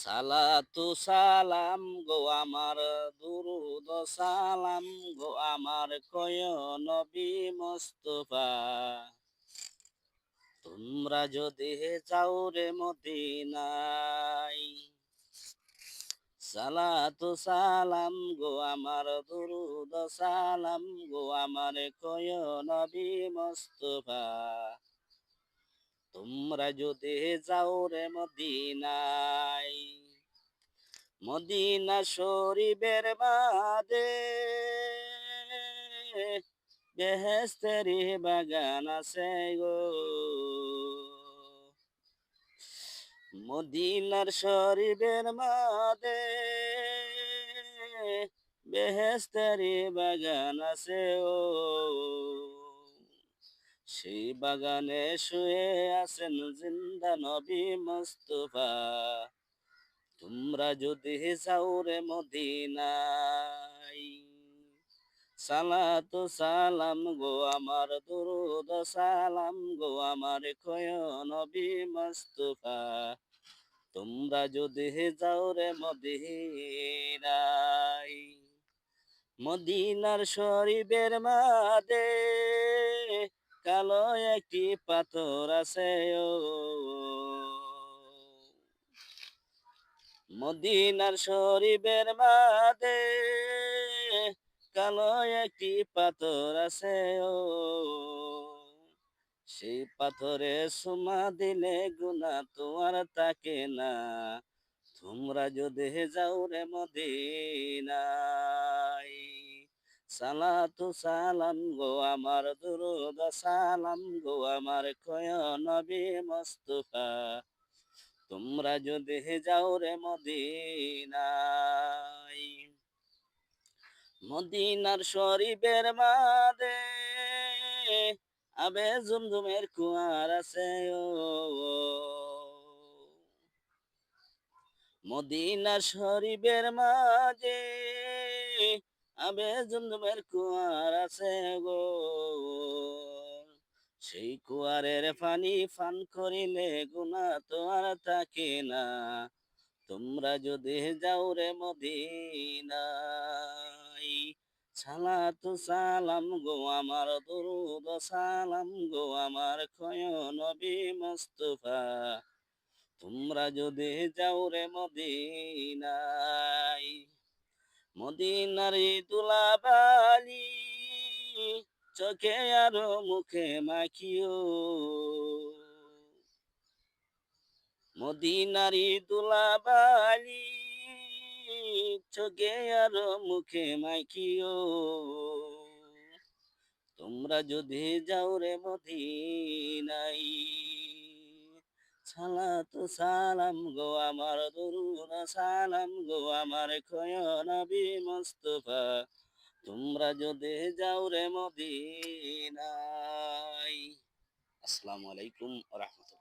সালাতু সালাম গো আমার, দুরুদ সালাম গো আমার, কয় নবী মোস্তফা। তোমরা যদি যাও রে মদিনাই সালাতু সালাম গো আমার, দুরুদ সালাম গো আমার, কয় নবী মোস্তফা। তোমরা যদি যাও রে মদিনাই মদিনা শরীফের বাদে বেহেস্তেরি বাগান আছে গো। মদিনার শরীফের মাদে বেহেস্তেরি বাগান আছে ও। সেই বাগানে শুয়ে আছেন জিন্দা নবী মুস্তফা। তোমরা যদি যাও রে মদিনাই সালাতু সালাম গো আমার দুরুদ, সালাম গো আমার কয় নবী মুস্তফা। তোমরা যদি যাও রে মদিনাই মদিনার শরীফের মাদে কালো একটি পাথর আছে, ও। মদিনার শরীফের মাদে কালো একটি পাথর আছে, ও। সেই পাথরে সুমা দিলে গুনা তোমার তাকে না। তোমরা যদি যাও রে মদিনাই সালাতু সালাম গো আমার দুরুদ, সালাম গো আমার কয় নবী মুস্তফা। তোমরা যদি যাও রে মদিনাই মদিনার শরীফের মাদে আবে জুমজুমের কুয়ার আছে ও। মদিনার শরীফের মাঝে আবে জুমজুমের কুয়ার আছে গো। সেই কুয়ারের পানি ফান করিলে গুনা তো আর থাকে না। তোমরা যদি যাও রে মদিনাই সালাতু সালাম গো আমার, দুরুদ সালাম গো আমার কয় নবী মুস্তফা। তোমরা যদি যাও রে মদিনাই মদিনার তুলাবালি চোখে আর মুখে মাখিও। মদিনারি তুলাবালি চোখে আর মুখে মাখিও। তোমরা যদি যাও রে মদিনাই সালাতু সালাম গো আমার দরুদ, সালাম গো আমার খয় নবী মুস্তফা। তোমরা যদি যাও রে মদিনায়। আসসালামু আলাইকুম রাহমাতুল্লাহ।